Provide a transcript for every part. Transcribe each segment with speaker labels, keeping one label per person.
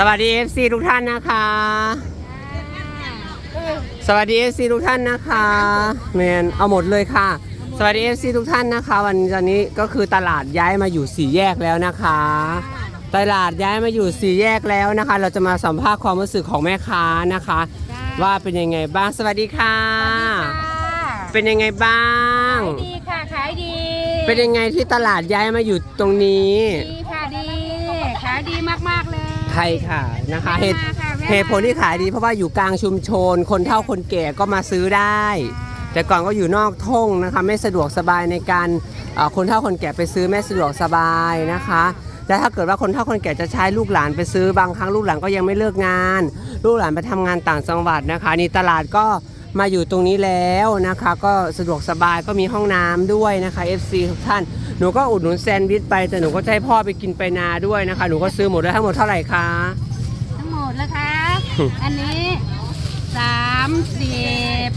Speaker 1: สวัสดี FC ทุกท่านนะคะ สวัสดี FC ทุกท่านนะคะแมนเอาหมดเลยค่ะ สวัสดี FC ทุกท่านนะคะวันวันนี้ก็คือตลาดย้ายมาอยู่สี่แยกแล้วนะคะ ตลาดย้ายมาอยู่สี่แยกแล้วนะคะ เราจะมาสัมภาษณ์ความรู้สึกของแม่ค้านะคะ ว่าเป็นยังไงบ้างสวัสดีค่ะ เป็นยังไงบ้าง
Speaker 2: ขายดีค่ะขายดี
Speaker 1: เป็นยังไงที่ตลาดย้ายมาอยู่ตรงนี้
Speaker 2: ดีค่ะดี ขายดีมากๆเลย
Speaker 1: ใช่ค่ะนะคะเหตุ
Speaker 2: แวะมาค่ะแวะมา
Speaker 1: เหตุผลที่ขายดีเพราะว่าอยู่กลางชุมชน คนเฒ่าคนแก่ก็มาซื้อได้ แต่ก่อนก็อยู่นอกทุ่งนะคะ ไม่สะดวกสบายในการเอ่อคนเฒ่าคนแก่ไปซื้อไม่สะดวกสบายนะคะและถ้าเกิดว่าคนเฒ่าคนแก่จะใช้ลูกหลานไปซื้อบางครั้งลูกหลานก็ยังไม่เลิกงาน ลูกหลานไปทำงานต่างจังหวัดนะคะนี่ตลาดก็ มาอยู่ตรงนี้แล้วนะคะ ก็สะดวกสบายก็มีห้องน้ำด้วยนะคะ FC ทุกท่านหนูก็อุดหนุนแซนด์วิชไปแต่หนูก็จะให้พ่อไปกินไปนาด้วยนะคะ หนูก็ซื้อหมดได้ทั้งหมดเท่าไหร่คะ
Speaker 2: ทั้งหมดเลยค่ะอันนี้สามสี่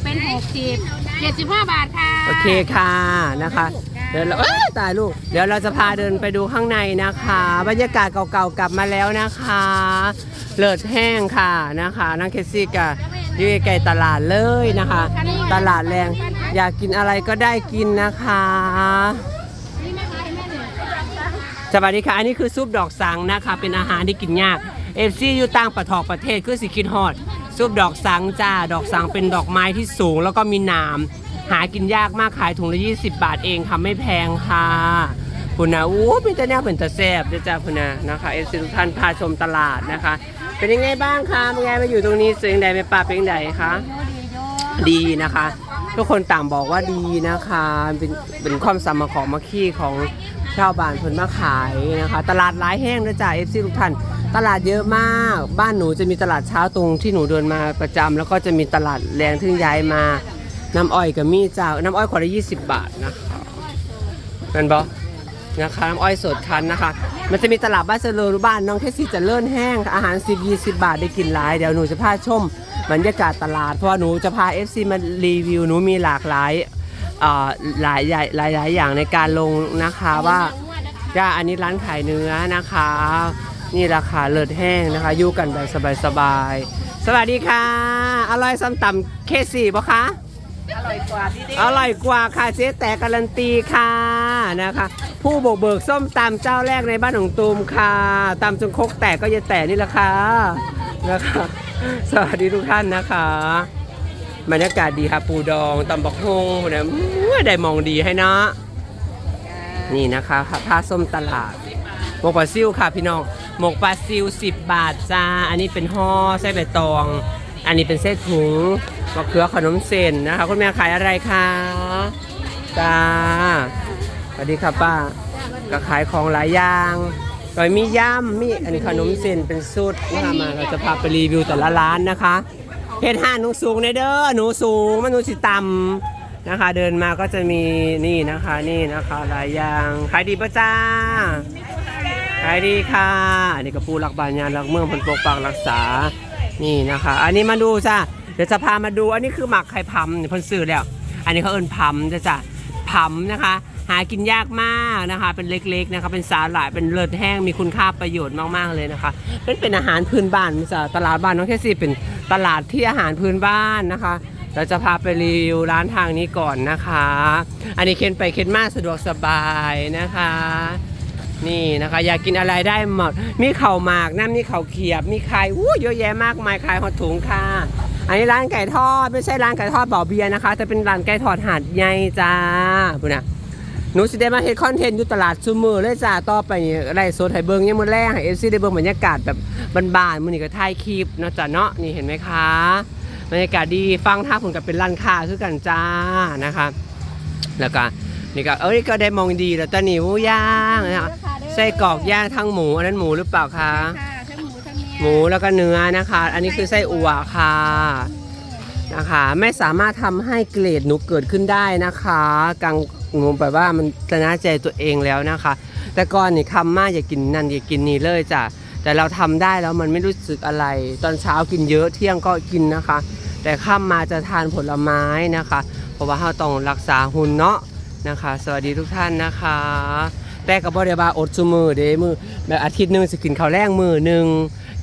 Speaker 2: เป็นหกสิบเจ็ดสิบห้าบาทค่ะ
Speaker 1: โอเคค่ะนะคะเดี๋ยวเราเอ้ยตายลูก เดี๋ยวเราจะพาเดินไปดูข้างในนะคะ บรรยากาศเก่าๆกลับมาแล้วนะคะ เลิศแห้งค่ะนะคะนั่งเคสซี่กับ อยู่ใกล้ตลาดเลยนะคะ ตลาดแรง อยากกินอะไรก็ได้กินนะคะ สวัสดีค่ะ อันนี้คือซุปดอกสังนะคะ เป็นอาหารที่กินยากเอฟซีอยู่ต่างประทอกประเทศคือสิคิดฮอดซุปดอกสังจ้า ดอกสังเป็นดอกไม้ที่สูง แล้วก็มีหนาม หากินยากมากขายถุงละ 20 บาทเองค่ะไม่แพงค่ะคุณนะอู้เป็นตะแนวเป็นตะแซบเด้อจ้าคุณนะนะคะเอฟซีทุกท่านพาชมตลาดนะคะ เป็นยังไงบ้างคะเป็นไงมาอยู่ตรงนี้เสียงใดไม่ป่าเป็นยังไงคะ
Speaker 2: ดี
Speaker 1: นะคะ ทุกคนต่างบอกว่าดีนะคะ เป็นเป็นความสามัคคีมาขี้ของชาวบ้านเพิ่นมาขายนะคะ ตลาดร้ายแห้งนะจ๊ะเอฟซีทุกท่านตลาดเยอะมากบ้านหนูจะมีตลาดเช้าตรงที่หนูเดินมาประจำแล้วก็จะมีตลาดแรงที่งย้ายมาน้ำอ้อยกับมีจ้าน้ำอ้อยขวดละ20บบาทนะคะเป็นบอ นะคะน้ำอ้อยสดคั้นนะคะ มันจะมีตลาดบ้านเจริญบ้านน้องแค่สิจะเลื่อนแห้งอาหาร 10 20 บาทได้กินหลาย เดี๋ยวหนูจะพาชมบรรยากาศตลาด เพราะหนูจะพา FC มารีวิวหนูมีหลากหลายหลายหลายหลายหลายอย่างในการลงนะคะว่าจ้าอันนี้ร้านขายเนื้อนะคะ นี่ราคาเลิศแห้งนะคะอยู่กันแบบสบายๆสวัสดีค่ะ อร่อยซ้ำต่ำเคสี่ปะคะ
Speaker 2: อร่อยกว่าที่นี่
Speaker 1: อร่อยกว่าค่ะเจ๊แต่การันตีค่ะนะคะ ผู้บกเบิกส้มตำเจ้าแรกในบ้านของตูมค่ะตำจนคกแตกก็จะแตกนี่แหละค่ะนะคะสวัสดีทุกท่านนะคะบรรยากาศดีค่ะปูดองตำบักฮงเนี่ยอื้อได้มองดีให้เนาะนี่นะคะผ้าส้มตลาดหมกปลาซิวค่ะพี่น้องหมกปลาซิว10 บาทจ้า อันนี้เป็นห่อไส้ใบตอง อันนี้เป็นเส้นถุงมะเขือขนมเส้นนะคะคุณแม่ขายอะไรคะจ้าสวัสดีค่ะป้าก็ขายของหลายอย่างโดยมีย่ำมีอันนี้ขนมเส้นเป็นสูตรนะคะมาเราจะพาไปรีวิวแต่ละร้านนะคะเฮ็ดห้านหนูสูงในเด้อหนูสูงมันหนูสิต่ำนะคะ เดินมาก็จะมีนี่นะคะนี่นะคะหลายอย่างขายดีปะจ้าขายดีค่ะ อันนี้กระปูหลักบานยานหลักเมืองพันปกปักรักษา นี่นะคะ อันนี้มาดูจ้ะเดี๋ยวจะพามาดูอันนี้คือหมักไข่พัมเนี่ยพนซื้อแล้ว อันนี้เขาเอิ้นพัมจ้ะจ้ะพัมนะคะ หากินยากมากนะคะ เป็นเล็กๆนะคะเป็นสาหร่ายเป็นเลือดแห้งมีคุณค่าประโยชน์มากๆเลยนะคะ เป็นเป็นอาหารพื้นบ้านจ้ะตลาดบ้านน้องแค่ซี่เป็นตลาดที่อาหารพื้นบ้านนะคะเราจะพาไปรีวิวร้านทางนี้ก่อนนะคะ อันนี้เค้นไปเค้นมาสะดวกสบายนะคะ นี่นะคะ อยากกินอะไรได้หมด มีเข่าวหมากน้ำนี่เข่าวเขียบ มีไข่อู้เยอะแยะมากมายขายหอดถุงค่ะ อันนี้ร้านไก่ทอดไม่ใช่ร้านไก่ทอดบ่อเบียร์นะคะ แต่เป็นร้านไก่ทอดหาดใหญ่จ้าพูนะหนูสิได้มาเฮ็ดคอนเทนต์อยู่ตลาดซูมือเลยจ้าต่อไปนี่ไล่สดให้เบิ่งยังมื้อแรกให้เอฟซีได้เบิ่งบรรยากาศแบบบ้านๆมื้อนี้ก็ถ่ายคลิปเนาะจ้ะเนาะนี่เห็นไหมคะบรรยากาศดีฟังท่าผลกับเป็นร้านค้าคือกันจ้านะคะ แล้วก็ นี่ก็เอ้ยก็ได้มองดีแล้วตอนนี้หมูย่างนะคะไส้กรอกย่างทั้งหมูอันนั้นหมูหรือเปล่าคะ
Speaker 2: ค่ะทั้งหมูทั้งเนื้อ
Speaker 1: หมูแล้วก็เนื้อนะคะ อันนี้คือไส้อั่วค่ะนะคะไม่สามารถทำให้เกรดหนูเกิดขึ้นได้นะคะกังหนูแบบว่ามันชนะใจตัวเองแล้วนะคะ แต่ก่อนนี่คำมากอย่ากินนั่นอย่ากินนี่เลยจ้ะแต่เราทำได้แล้วมันไม่รู้สึกอะไร ตอนเช้ากินเยอะเที่ยงก็กินนะคะ แต่ข้ามมาจะทานผลไม้นะคะ เพราะว่าเราต้องรักษาหุ่นเนาะ นะคะ สวัสดีทุกท่านนะคะ แต่กับบริบาอดซุมือเดมือแบบอาทิตย์หนึ่งจะกินข้าวแรงมือหนึ่ง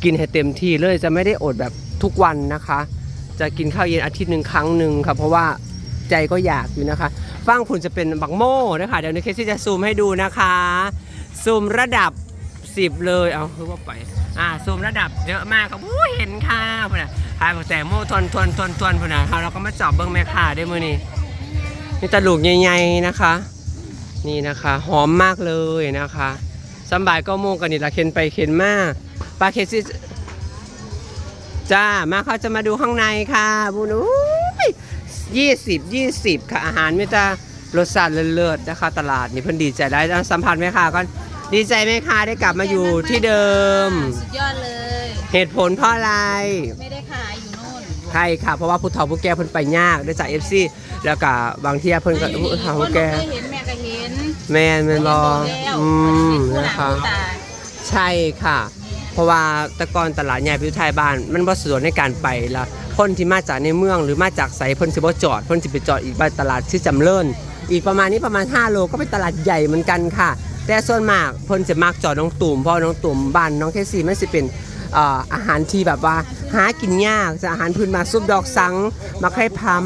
Speaker 1: กินให้เต็มที่เลยจะไม่ได้อดแบบทุกวันนะคะ จะกินข้าวเย็นอาทิตย์หนึ่งครั้งหนึ่งค่ะเพราะว่าใจก็อยากอยู่นะคะฟังผุนจะเป็นบักโม่นะคะเดี๋ยวนี้เคซี่จะซูมให้ดูนะคะ ซูมระดับ 10 เลยเอาคือว่าไปอ่าซูมระดับเยอะมากครับอู้เห็นค่ะพุ่นน่ะทายแต่โม่ทวนทวนทวนทวนพุ่นน่ะครับเราก็มาจอบเบิ้งแม่ค่ะได้มือนี่ นี่ตะลูกใหญ่ๆนะคะ นี่นะคะหอมมากเลยนะคะสำบายก็โมงกันนี่ละเข็นไปเข็นมาปลาเคซี่จ้ามาเขาจะมาดูข้างในค่ะบุญอุ้ยยี่สิบยี่สิบค่ะอาหารไมแต่จะรสชาติเลิศๆนะคะ ตลาดนี่เพิ่นดีใจได้สัมผัสไหมค่ะก็ดีใจไหมคะได้กลับมาอยู่ที่เดิม
Speaker 2: สุดยอดเลย
Speaker 1: เหตุผลเพราะอะไร
Speaker 2: ไม่ได้ขายอยู่โน่น
Speaker 1: ใช่ค่ะ เพราะว่าผู้เฒ่าผู้แก่เพิ่นไปยากได้จากเอฟซีแล้วก็บางทีเพิ่นก็ผู้เฒ่าผู้แก่
Speaker 2: คนเคยเห็นแม่ก็เห็น
Speaker 1: แม่นแม่นบอ
Speaker 2: แล้ว
Speaker 1: อืม
Speaker 2: ผู้ห
Speaker 1: นะ
Speaker 2: ลาน
Speaker 1: คะ
Speaker 2: ผู้ตา
Speaker 1: ใช่ค่ะ เพราะว่าแตะกอนตลาดใหญ่พิวไทยบ้าน มันบ่สะดวกในการไปละคนที่มาจากในเมืองหรือมาจากไสเพิ่นสิบ่จอดเพิ่นสิไปจอดอีกบ้านตลาดที่จำเริญอีกประมาณนี้ประมาณ 5 โลก็เป็นตลาดใหญ่เหมือนกันค่ะ แต่ส่วนมากเพิ่นจะมักจอดน้องตุ่มเพราะน้องตุ่มบ้านน้องแคซี่มันสิเป็นเอ่ออาหารที่แบบว่าหากินยากจะอาหารพื้นมาซุปดอกสังมาไข่พัม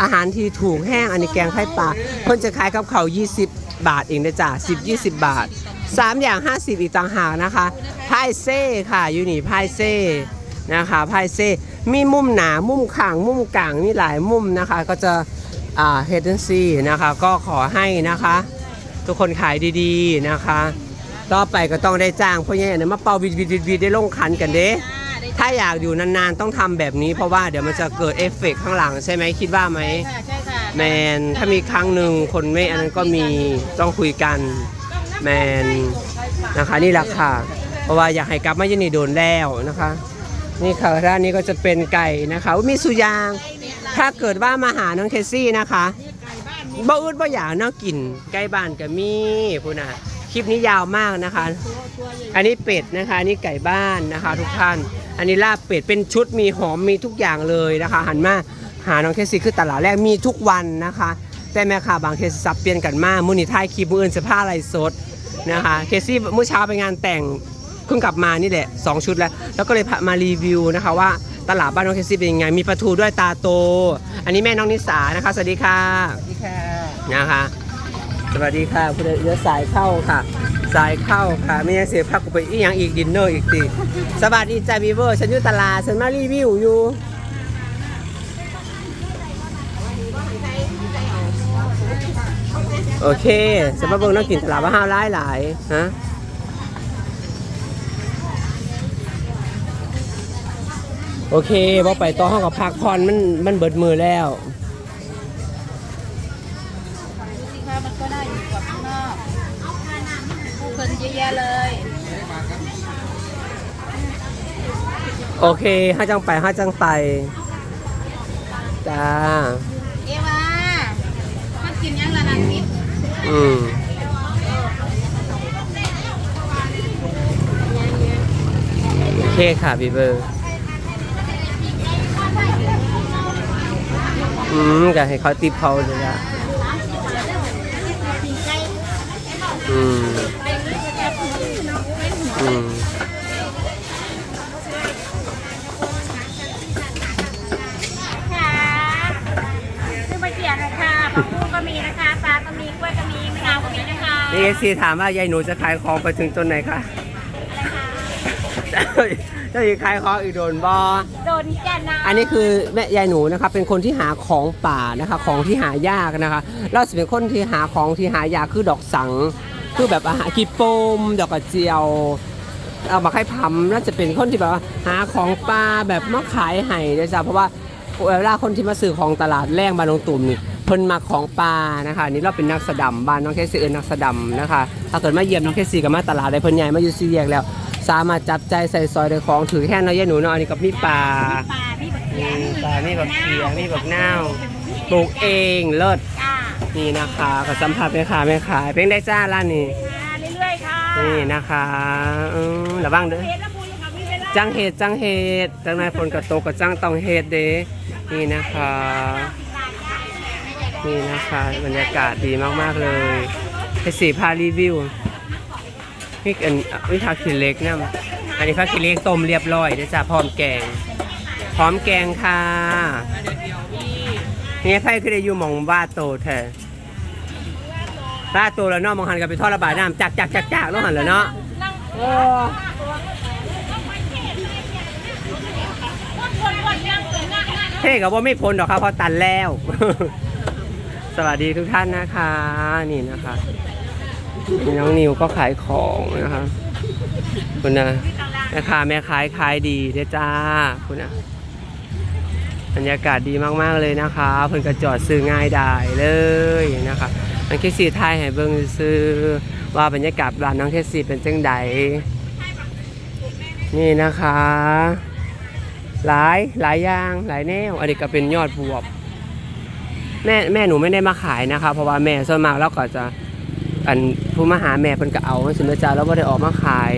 Speaker 1: อาหารที่ถูกแห้งอันนี้แกงไข่ปลาเพิ่นจะขายกับเขา20 บาทเองนะจ๊ะ10 20 บาท 3 อย่าง 50 อีกต่างหากนะคะพายเซ่ค่ะอยู่นี่พายเซ่นะคะพายเซ่มีมุมหนามุมข่างมุมกลางมีหลายมุมนะคะ ก็จะอ่าเฮดเดนซีนะคะ ก็ขอให้นะคะ ทุกคนขายดีๆนะคะ ต่อไปก็ต้องได้จ้างเพราะงั้นเดี๋ยวมาเป่าวิดวิดวิดวิดได้ลงขันกันเด้ ถ้าอยากอยู่นานๆต้องทำแบบนี้ เพราะว่าเดี๋ยวมันจะเกิดเอฟเฟกต์ข้างหลังใช่ไหมคิดว่าไหม
Speaker 2: ค่ะใช่ค่ะ
Speaker 1: แมนถ้ามีครั้งหนึ่งคนไม่อันนั้นก็มีต้องคุยกันแมนนะคะนี่แหละค่ะ เพราะว่าอยากให้กลับมาเยนนี่โดนแล้วนะคะ นี่ค่ะร้านนี้ก็จะเป็นไก่นะคะอุ๊ยมีสุยาง ถ้าเกิดว่ามาหาน้องเคซี่นะคะบ่อึดบ่อยากเนาะกินใกล้บ้านก็มีพูดนะ คลิปนี้ยาวมากนะคะ อันนี้เป็ดนะคะ อันนี้ไก่บ้านนะคะ ทุกท่าน อันนี้ลาบเป็ดเป็นชุดมีหอมมีทุกอย่างเลยนะคะ หันมาหาน้องเคซี่คือตลาดแรกมีทุกวันนะคะ แต่แม่ค้าบางเคสสับเปลี่ยนกันมากมื้อนี้ท้ายคลิปมื้ออื่นเสื้อผ้าอะไรสดนะคะเคซี่เมื่อเช้าไปงานแต่งเพิ่งกลับมานี่แหละสองชุดแล้ว แล้วก็เลยพามารีวิวนะคะว่าตลาดบ้านน้องเคซี่เป็นยังไงมีปลาทูด้วยตาโต อันนี้แม่น้องนิสานะคะสวัสดีค่ะ
Speaker 2: สวัสดีค่ะ สวัสดีค่ะ
Speaker 1: ผู้ใดเอสายเข้าค่ะ สายเข้าค่ะไม่ยังเสียพักกูไปอีกย่างอีกดิ
Speaker 2: นเนอร์อีก
Speaker 1: ตีสวัสดีใจ้าบีเวอร์ฉันอยู่ตลาดฉันมารีวิวอยู่โอเคสำหรับเบิ้งนักกินตลาดว่าห้าวร้ายหลายฮะโอเคว่า
Speaker 2: ไป
Speaker 1: ต่อห้องกับพักพรมันมันเบิ
Speaker 2: ดมือแล้ว ยู่กว่าข้างนอกผู้คนเยอะแยะเลย
Speaker 1: โอเคห้าจังไปห้าจังไปจ้า
Speaker 2: เอวามันกินยังละนันนิด
Speaker 1: อืมโอเคค่ะบีเบอร์อืมก็ให้เขาติปเขาเลยละ อืมอืม
Speaker 2: ค่ะซื้อมาเจียนะคะปลาคู่ก็มีนะคะปลาก็มีกล้วยก็มีมะนาวก็มีนะคะ
Speaker 1: นี่เอซีถามว่ายายหนูจะขายของไปถึงจนไหนคะเจะอีกขายของอีกโดนบอ
Speaker 2: โดนแก่นะ
Speaker 1: อันนี้คือแม่ยายหนูนะคะเป็นคนที่หาของป่านะคะ ของที่หายากนะคะ เราจะเป็นคนที่หาของที่หายากคือดอกสัง คือแบบอาหารกีโปมดอกกระเจียว เอามาให้พัมน่าจะเป็นคนที่แบบว่าหาของป่าแบบมาขายให้ด้วยจ้ะเพราะว่าเวลาคนที่มาซื้อของตลาดแรงบ้านน้องตุ่มนี่เพิ่นมาของป่านะคะนี่เราเป็นนักสะดำบ้านน้องแคสซี่เอินนักสะดำนะคะ ถ้าเกิดมาเยี่ยมน้องแคสซี่กับมาตลาดได้เพิ่นใหญ่มาอยู่ซีแยกแล้ว สามารถจับใจใส่ซอยได้ของถือแค่น้อยยายหนูเนาะอันนี้กับมีปลา
Speaker 2: ปลาพี่บักเขีย
Speaker 1: มีปลามีแบบเขียงมีแบบเน่าวปลูกเองเลิศ
Speaker 2: จ้า
Speaker 1: นี่นะคะก็สัมผัสแม่ค้าแม่ขาย เป็นได้จ้าร้านนี้
Speaker 2: มาเรื่อยๆค่ะ
Speaker 1: นี่นะคะอืมระวังเด้อ
Speaker 2: เพชรละมุนค่ะพี่เวลา
Speaker 1: จังเห็ดจังเห็ดจังนายฝนกระตกกับจังต้องเห็ดเด้นี่นะคะ นี่นะคะ บรรยากาศดีมากๆเลยให้สีพารีวิวนี่อันวิผักขี้เหล็กนะอันนี้ผักขี้เหล็กต้มเรียบร้อยเด้อจ้ะพร้อมแกง พร้อมแกงค่ะ นี่ไพ่คือได้อยู่หมองว่าโตแท้ว่าโตแล้วเนาะมองหันกันไปทอดระบายน้ำจักจักจักจักเนาะหันแล้วเนาะโอ้เท่กับว่าไม่พ้นหรอกครับเพราะตันแล้ว สวัสดีทุกท่านนะคะ นี่นะคะนี่น้องนิวก็ขายของนะคะคุณนะแม่ค้าแม่ขายขายดีเด้อจ้าคุณนะ บรรยากาศดีมากๆเลยนะคะเพิ่นกระจอดซื้อง่ายได้เลยนะคะน้องเคสีไทยให้เบิ่งซื้อว่าบรรยากาศร้านน้องเคสีเป็นจังใดนี่นะคะ หลายหลายอย่างหลายแนวอันนี้ก็เป็นยอดบวบแม่แม่หนูไม่ได้มาขายนะคะ เพราะว่าแม่ส่วนมากแล้วก็จะอันผู้มาหาแม่เพิ่นก็เอาสินจ้าแล้วบ่ได้ออกมาขาย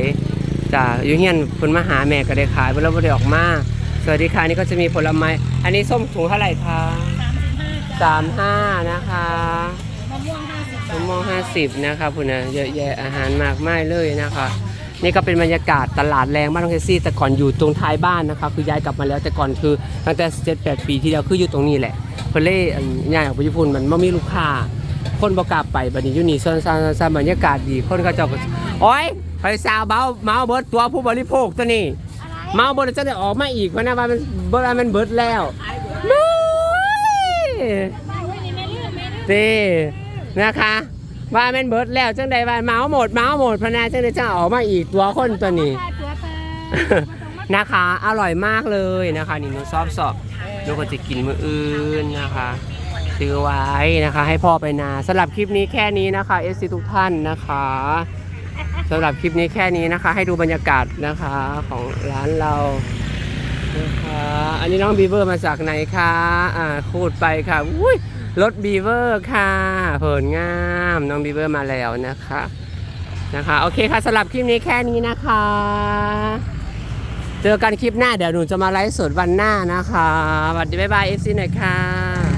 Speaker 1: จ้ะอยู่เฮียนเพิ่นมาหาแม่ก็ได้ขายเพิ่นแล้วบ่ได้ออกมา สวัสดีค่ะนี่ก็จะมีผลไม้ อันนี้ส้มถุงเท่าไหร่คะสามห้านะคะ
Speaker 2: มะม่วงห้าสิบ
Speaker 1: มะม่วงห้าสิบนะคะพุ่นะเยอะแยะอาหารมากมายเลยนะคะ นี่ก็เป็นบรรยากาศตลาดแรงบ้านน้องเคซี่แต่ก่อนอยู่ตรงท้ายบ้านนะคะ คือย้ายกลับมาแล้วแต่ก่อนคือตั้งแต่เจ็ดแปดปีที่แล้วคืออยู่ตรงนี้แหละเพิ่นเล่ย้ายออกไปญี่ปุ่นมันไม่มีลูกค้าคนบ่กล้าไปบัดนี้ยูนี่ซ่อนซ่านซ่านบรรยากาศดีคนเขาเจ้าก็โอ้ยไปสาวเมาเมาเบิดตัวผู้บริโภคตัวนี้ เมาเบิดจะได้ออกมาอีกเพราะนะว่ามันเบิดว่ามันเบิดแล้วนุ้ยเต้นะคะ ว่าแม่นเบิร์ดแล้วจังใดว่าเมาหมดเมาหมดพะนาจังใดจะออกมาอีกตัวคนตัวนี้
Speaker 2: ตัวเตอ
Speaker 1: นะคะ อร่อยมากเลยนะคะ นี่หนูชอบสอบหนูก็จะกินมืออื่นนะคะซื้อไว้นะคะ ให้พ่อไปนาสำหรับคลิปนี้แค่นี้นะคะเอซีทุกท่านนะคะ สำหรับคลิปนี้แค่นี้นะคะ ให้ดูบรรยากาศนะคะของร้านเรานะคะอันนี้น้องบีเวอร์มาจากไหนคะอ่าพูดไปค่ะอุ้ยรถบีเวอร์ค่ะเผินงามน้องบีเวอร์มาแล้วนะคะนะคะโอเคค่ะสำหรับคลิปนี้แค่นี้นะคะ เจอกันคลิปหน้าเดี๋ยวหนูจะมาไลฟ์สดวันหน้านะคะสวัสดีบ๊ายบายเอฟซีหน่อยค่ะ